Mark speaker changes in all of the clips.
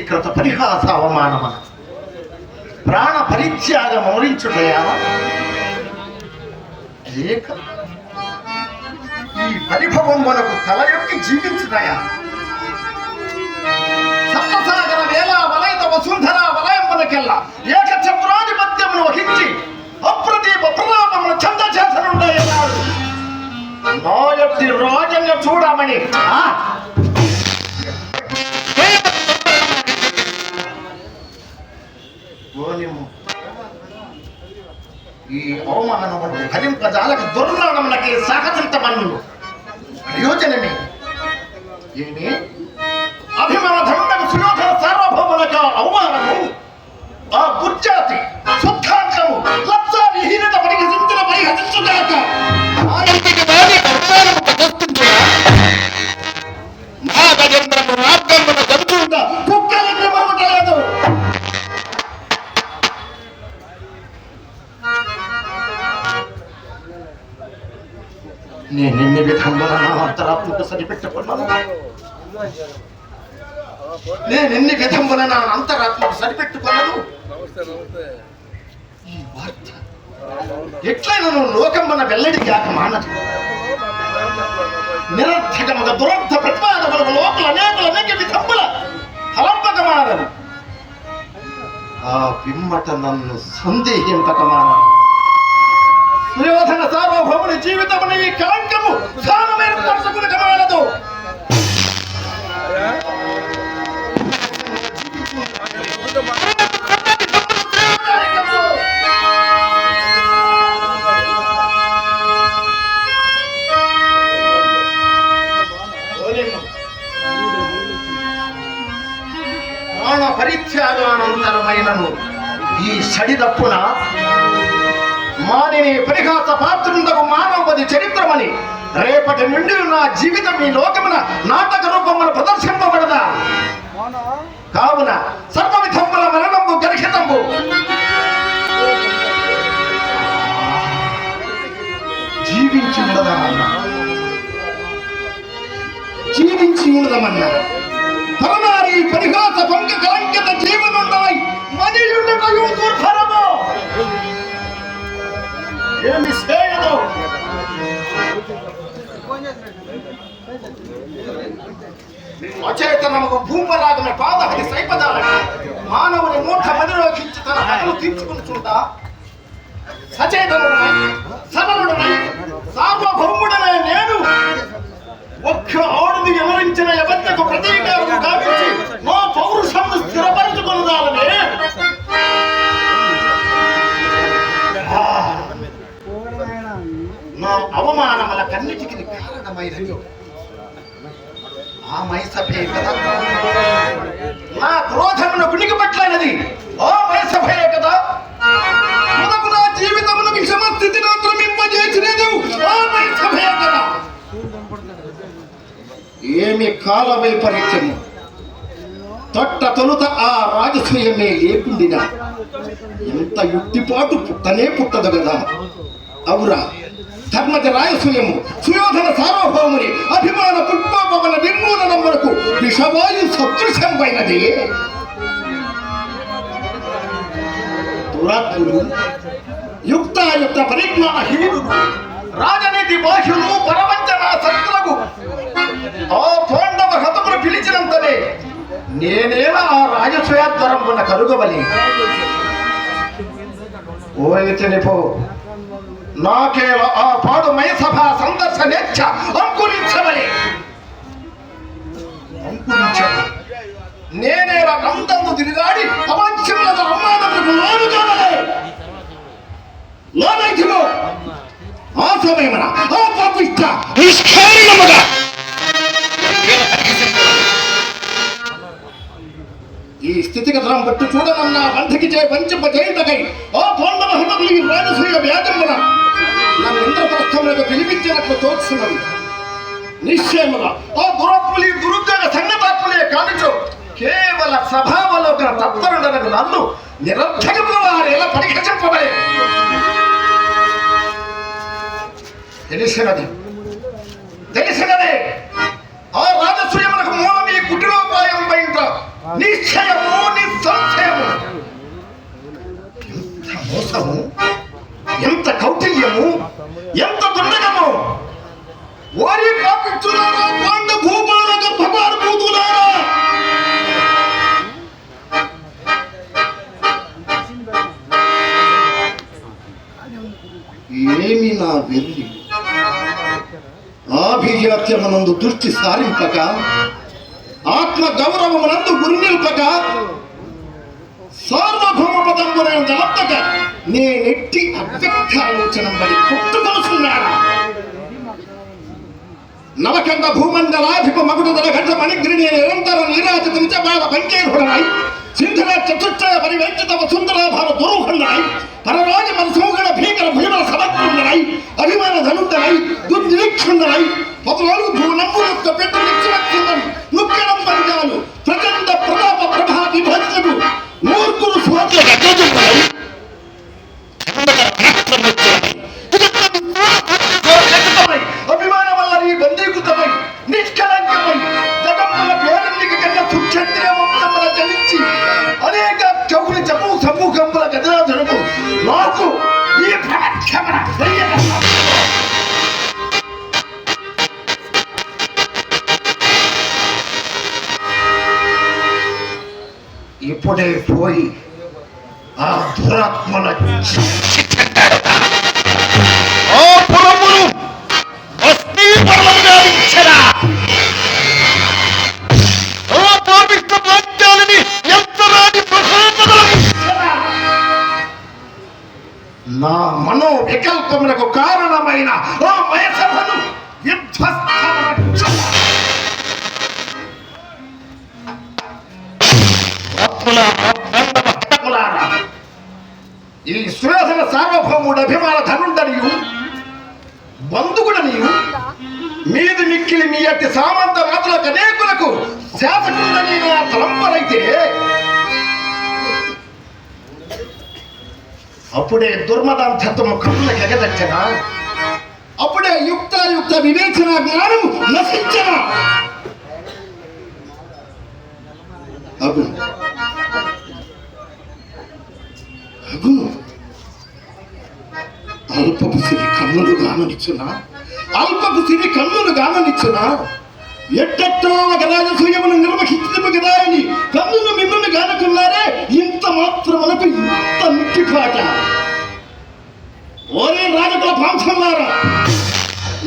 Speaker 1: కృత పరిహాస అవమానమ? ప్రాణ పరిత్యాగం మౌరించుటయా లేక ఈ పరిభవం మనకు తల యొక్క జీవించుటయా? సప్తసాగర వేల వలయత వసుంధర వలయం మనకెల్లా ఏక చంద్రాధిపత్యమును వహించి అప్రదీప ప్రలాపమును చంద చేసనుండయన్నాడు నా యొక్క రాజంగ చూడమని ఈ అవమానమును భరింపజాలక దుర్మరణములకి సాహసించమన్ను ప్రయోజనమే. ఏమి? అభిమాన ధనుడకు సుయోధన సార్వభౌములకు అవమానము. ఆ గుర్జాతి శుద్ధాంతము లబ్ధ విహీనత పరిహసించిన పరిహసించుగాక. ఆ ఇంటికి వారి అవమానము అంతరాత్మక సరిపెట్టుకున్నాను నేను ఎన్ని విధముల నా అంతరాత్మకు సరిపెట్టుకున్నాను ఈ వార్త ఎట్లయినా నువ్వు లోకం మన వెల్లడి కాక మానదు నిరర్థకముగా దురర్థ ప్రతిపాదములకు లోపల అనేకల అనేక విధముల ఫలంపక మానదు ఆ పిమ్మట నన్ను సందేహింపక మానదు సుయోధన సార్వభౌముని జీవితముని ఈ కళంకము స్థానమేర్పరచుకునక మానదు పరిత్యాగానంతరమైనను ఈ సడిదప్పున మానిని పరిహాస పాత్రుండకు మానవది చరిత్రమని రేపటి నుండి నా జీవితం ఈ లోకమున నాటక రూపమున ప్రదర్శింపబడదా? కావున సర్వవిధముల మరణంబు గర్హితంబు. జీవించి ఉండదమన్నా జీవించి ఉండదమన్నా తలనారి పరిహాస పంక కలంకిత జీవనుండై మనియుండటయు దుర్భరము ఏమి చేయదు అచేతనముకు భూమరాగన పాదహరి సైపదాలని మానవుని మూఢ మదిలోకించి తన పనులు తీర్చుకుంటుంటా సచేతనుడనై సబలుడనై సార్వభౌముడనే నేను ఒక్క ఆడుది వివరించిన ఎవరికి ప్రతీకారము గావించి కారణమైనది ఆ మైసభే కదా. నా క్రోధమును కునికి పట్లైనది ఓ మైసభే కదా. మనకు నా జీవితమును విషమ స్థితిలో క్రమింపజేసినది ఓ మైసభే కదా. ఏమి కాల వైపరీత్యము? తొట్ట తొలుత ఆ రాజసూయమే లేకుండినా. ఎంత యుక్తిపాటు పుట్టనే పుట్టదు కదా. అవురా. ధర్మజ రాయసూయము సుయోధన సార్వభౌముని అభిమాన పుష్పవన వరకు విషవాయు సదృశంపైనది దురాత్ములు యుక్తాయుక్త పరిజ్ఞానహీనులు రాజనీతి బాహ్యులు పరవంచన శత్రులకు ఆ పాండవ హతమును పిలిచినంతనే నేనేలా ఆ రాజస్వయాద్వరమున కలుగవలి చనిపో నాకేల ఆ పాడు మయసభ సందర్శనేచ్ఛ. అంకురించవలి అంకురించవలి నేనేలా నందందు తిరిగాడి అవాంఛములకు అవమానములకు లోను కావలే. లోనైతిలో ఆ సమయమున ఆ పాపిష్ట. నిష్కారణముగా. ఈ స్థితిగతులను బట్టి చూడనన్న వంటకి చే వంచింప చేయుటకై ఓ హితములు ఈ రాజసూయ వ్యాజమున ఇంద్రప్రస్థములకు పిలిపించినట్లు తోచున్నది. నిశ్చయముగా. ఓ దురప్పులి దురుద్యోగ సంగతాత్ములే కానుచు కేవల స్వభావలోకన తత్పరుడనకు నన్ను నిరర్థకము వారు ఎలా పరిహరించబడే తెలిసినది. తెలిసినదే. ఆ రాజసూయములకు మూలం ఈ కుటిలోపాయం బయట నిశ్చయము నిస్సంశయము. ఎంత మోసము? ఎంత దుర్నగము ఓరి పాపిచ్చులారా పాండ భూపాలకు భగవాన్ భూతులారా! ఏమి నా వెళ్ళి ఆభిజాత్యమనందు దృష్టి సారింపక ఆత్మ గౌరవమునందు గురి నిల్పక సార్వభౌమ పదంబునైన నలపక నేనెట్టి అవ్యక్త ఆలోచన బడి పుట్టుకొలుస్తున్నాడా నవకండ భూమండలాధిప మగుడుదల ఘట మణిగ్రిని నిరంతర నీరాజితం చ బాల పంకేరుడనాయి సింధుల చతుష్టయ పరివేక్షిత వసుంధరాభావ దురూహండనాయి day for you. I'll drop my like. ఈ సుయోధన సార్వభౌముడు అభిమాన బంధుగుడ నీవు మీది మిక్కిలి మీ అట్టి సామంత రాతులకు అనేకులకు శాసకుండని నా తలంపరైతే అప్పుడే దుర్మదాంతత్వము కన్నులకు ఎగదచ్చన? అప్పుడే యుక్తాయుక్త వివేచన జ్ఞానం నశించనా? అగు. అల్పపు సిరి కన్నులు గాననిచ్చునా? అల్పపు సిరి కన్నులు గాననిచ్చునా? ఎట్టట్టో ఒక రాజసూయమును నిర్వహించదు కదా అని కన్నులు మిన్నులు గానుకున్నారే ఇంత మాత్రమునకు ఇంత మిట్టిపాట. ఓరే రాజకుల పాంసంలారా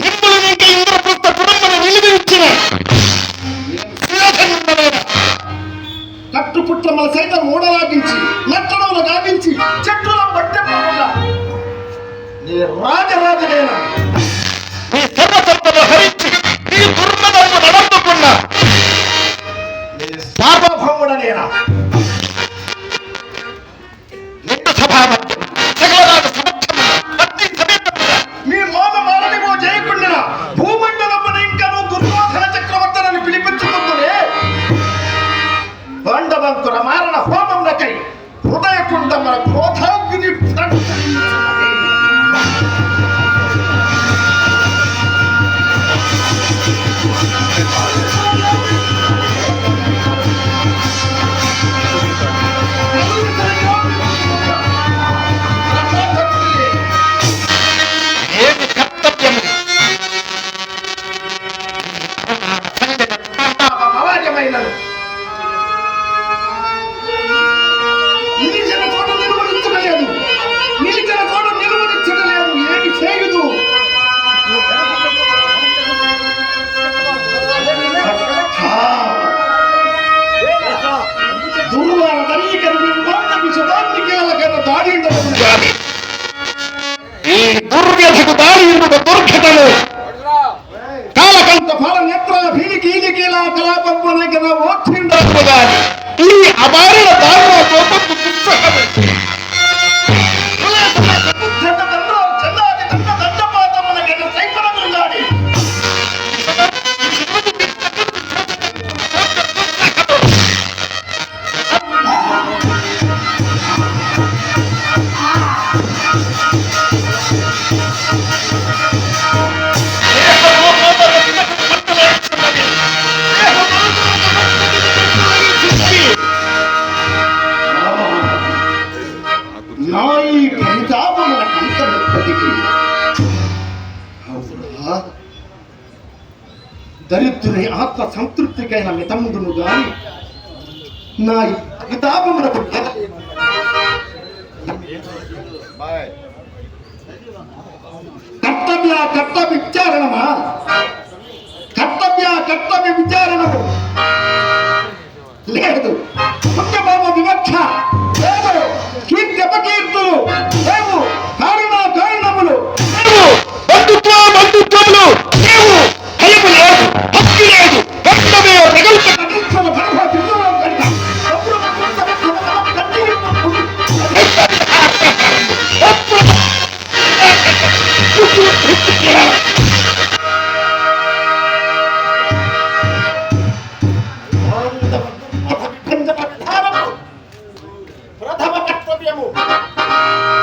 Speaker 2: మిమ్మల్ని ఇంకా ఇంద్రప్రస్థ పురమును వెలువరించిన సుయోధనుడనేనా?
Speaker 1: కట్టుపుట్లమ్మల సైతం మూడలాగించి నట్టడములు గావించి చెట్టుల నీ రాజరాజనేనా
Speaker 2: నీ సర్వసత్తులు హరించి నీ దుర్మదము నడపుకున్న
Speaker 1: నీ సార్వభౌముడనేనా దరిద్రుని ఆత్మ సంతృప్తికైన మితముందును
Speaker 2: గాని
Speaker 1: నా తాపమునకు కర్తవ్య కర్తవ్య విచారణమా? కర్తవ్య కర్తవ్య విచారణకు? లేదు. పుణ్యపామ వివక్ష. లేదు. కీర్తి అపకీర్తులు. Brasil!